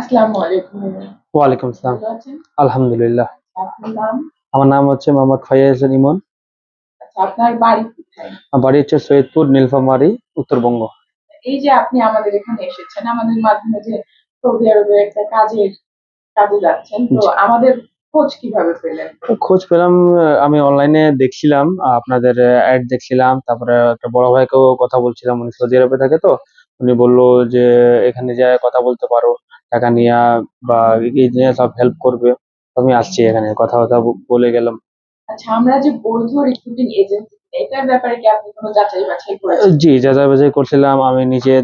আসসালামু আলাইকুম। ওয়ালাইকুম আসসালাম। আলহামদুলিল্লাহ। আপনার নাম? আমার নাম হচ্ছে মোহাম্মদ ইমন। আচ্ছা আপনার বাড়ি কোথায়? আমার বাড়ি হচ্ছে সৈয়দপুর নীলফামারী উত্তরবঙ্গ। এই যে আপনি আমাদের এখানে এসেছেন আমাদের মাধ্যমে যে সৌদি আরবে একটা কাজের কাজে যাচ্ছেন তো আমাদের খোঁজ কীভাবে পেলেন? খোঁজ পেলাম আমি অনলাইনে দেখছিলাম আপনাদের অ্যাড দেখছিলাম তারপরে একটা বড় ভাইকেও কথা বলছিলাম উনি সৌদি আরবে থাকে তো উনি বলল যে এখানে যায় কথা বলতে পারো। টাকা নিয়ে বা এই নিয়ে সব হেল্প করবে। আমি আসছি এখানে। কথা কথা বলে গেলাম। আচ্ছা আমরা যে বৈধ রিক্রুটিং এজেন্সি এটার ব্যাপারে কি আপনি কোনো যাচাই বাছাই করেছেন? জি যাচাই বাছাই করছিলাম। আমি নিজে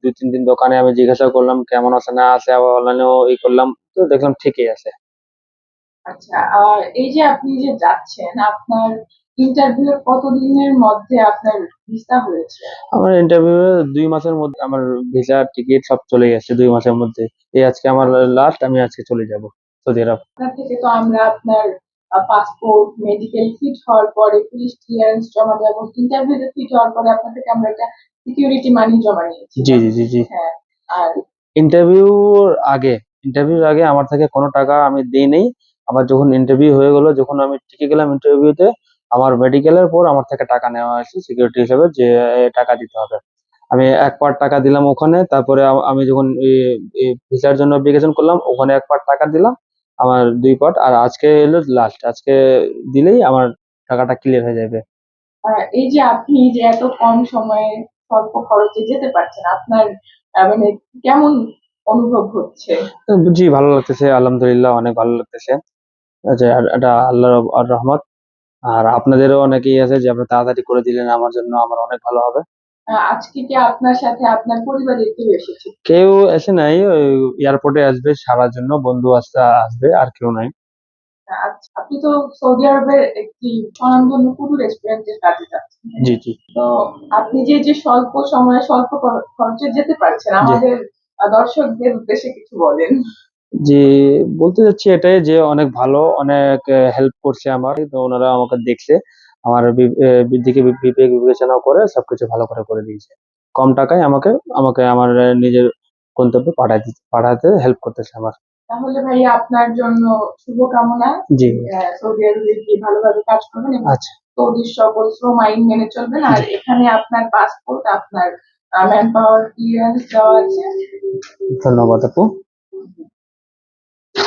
দুই তিন দিন দোকানে আমি জিজ্ঞাসা করলাম কেমন আছে না আছে আবার অনলাইনেও ই করলাম। তো দেখলাম ঠিকই আছে। আচ্ছা আর এই যে আপনি যে যাচ্ছেন আপনার ইন্টারভিউ কতদিনের মধ্যে আপনার ভিসা হয়েছে? আমার ইন্টারভিউ দুই মাসের মধ্যে আমার ভিসা টিকিট সব চলে গেছে দুই মাসের মধ্যে। এই আজকে আমার লাস্ট আমি আজকে চলে যাব সৌদি আরব। আপনার থেকে তো আমরা আপনার পাসপোর্ট মেডিকেল ফিট হওয়ার পরে পুলিশ ক্লিয়ারেন্স জমা দেবো ইন্টারভিউতে ফিট হওয়ার পরে আপনার থেকে আমরা একটা সিকিউরিটি মানি জমা নিয়েছি। জি জি জি জি। হ্যাঁ আর ইন্টারভিউর আগে ইন্টারভিউর আগে আমার থেকে কোনো টাকা আমি দিই নেই আমার যখন ইন্টারভিউ হয়ে গেলো যখন আমি টিকে গেলাম ইন্টারভিউতে আমার মেডিকেলের পর আমার থেকে টাকা নেওয়া হয়েছে সিকিউরিটি হিসেবে যে টাকা দিতে হবে। আমি এক পার্ট টাকা দিলাম ওখানে তারপরে আমি যখন ভিসার জন্য অ্যাপ্লিকেশন করলাম ওখানে এক পার্ট টাকা দিলাম আমার দুই পার্ট আর আজকে এলো লাস্ট আজকে দিলেই আমার টাকাটা ক্লিয়ার হয়ে যাবে। এই যে আপনি যে এত কম সময়ে স্বল্প খরচে যেতে পারছেন আপনার মানে কেমন অনুভব হচ্ছে? জি ভালো লাগতেছে আলহামদুলিল্লাহ অনেক ভালো লাগতেছে। আর- এটা আল্লাহর আর রহমত। আর আপনাদেরও অনেকেই আছে যে আপনি তাড়াতাড়ি করে দিলেন আমার জন্য আমার অনেক ভালো হবে। আজকে কি আপনার সাথে আপনার পরিবারের কেউ এসেছে? কেউ এসে নাই এয়ারপোর্টে আসবে সারার জন্য বন্ধু আসতে আসবে আর কেউ নাই। আচ্ছা আপনি তো সৌদি আরবের একটি স্বনামধন্য ফুড রেস্টুরেন্টের কাজে যাচ্ছেন। জি জি। তো আপনি যে যে স্বল্প সময়ে স্বল্প খরচে যেতে পারছেন আমাদের দর্শকদের উদ্দেশ্যে কিছু বলেন। যে বলতে চাচ্ছি এটাই যে অনেক ভালো অনেক হেল্প করছে আমার। তো ওনারা আমাকে দেখছে আমার বি- দিকে বিবেক বিবেচনা করে সবকিছু ভালো করে করে দিয়েছে। কম টাকায় আমাকে আমাকে আমার নিজের গন্তব্যে পাঠাতে পাঠাতে হেল্প করতেছে আমার। তাহলে ভাইয়া আপনার জন্য শুভকামনা। জি। সৌদি আরবে গিয়ে ভালোভাবে কাজ করবেন এবং আচ্ছা। সৌদির সকল শ্রম আইন মেনে চলবেন। আর এখানে আপনার পাসপোর্ট আপনার ম্যান পাওয়ার ক্লিয়ারেন্স দেওয়া আছে। ধন্যবাদ আপু।